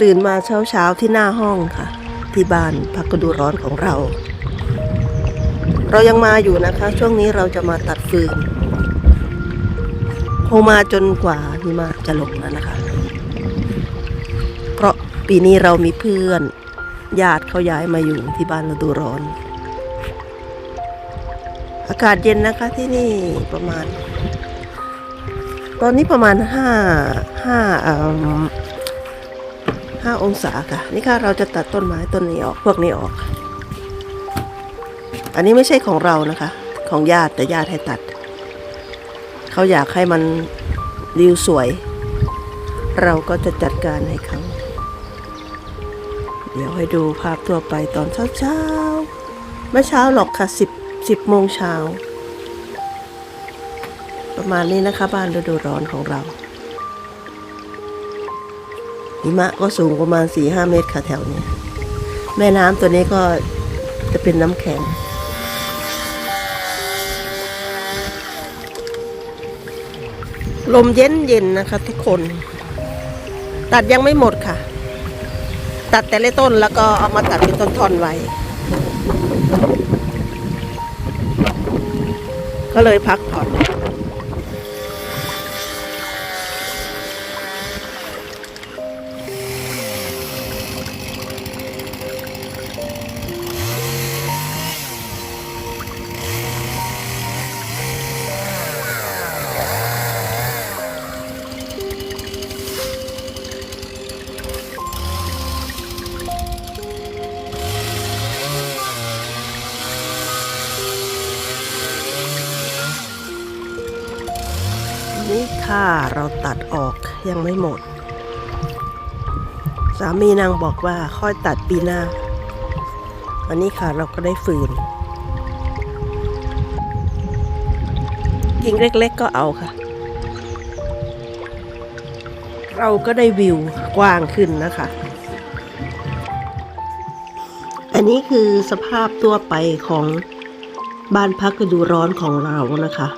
ตื่นมาเช้าๆที่หน้าห้องค่ะ ที่บ้านพักกระดูร้อนของเรา เรายังมาอยู่นะคะ ช่วงนี้เราจะมาตัดฟืนคงมาจนกว่าหิมะจะลงแล้วนะคะ เพราะปีนี้เรามีเพื่อนญาติเขาย้ายมาอยู่ที่บ้านฤดูร้อน อากาศเย็นนะคะที่นี่ประมาณ ตอนนี้ประมาณห้าห้า เอ่องศาค่ะ นี่ค่ะเราจะตัดต้นไม้ต้นนี้ออก พวกนี้ออก อันนี้ไม่ใช่ของเรานะคะ ของญาติแต่ญาติให้ตัด เขาอยากให้มันวิวสวย เราก็จะจัดการให้เขา เดี๋ยวให้ดูภาพทั่วไปตอนเช้าๆไม่เช้าหรอกค่ะสิบสิบโมงเช้าประมาณนี้นะคะบ้านฤดูร้อนของเรา หิมะก็สูงประมาณสี่ห้าเมตรค่ะแถวนี้ แม่น้ำตัวนี้ก็จะเป็นน้ำแข็ง ลมเย็นเย็นนะคะทุกคน ตัดยังไม่หมดค่ะ ตัดแต่ละต้นแล้วก็เอามาตัดเป็นท่อนๆไว้ ก็เลยพักผ่อน นี่ค่ะเราตัดออกยังไม่หมด สามีนางบอกว่าค่อยตัดปีหน้าวันนี้ค่ะเราก็ได้ฟืน กิ่งเล็กๆก็เอาค่ะ เราก็ได้วิวกว้างขึ้นนะคะ อันนี้คือสภาพตัวไปของบ้านพักฤดูร้อนของเรานะคะ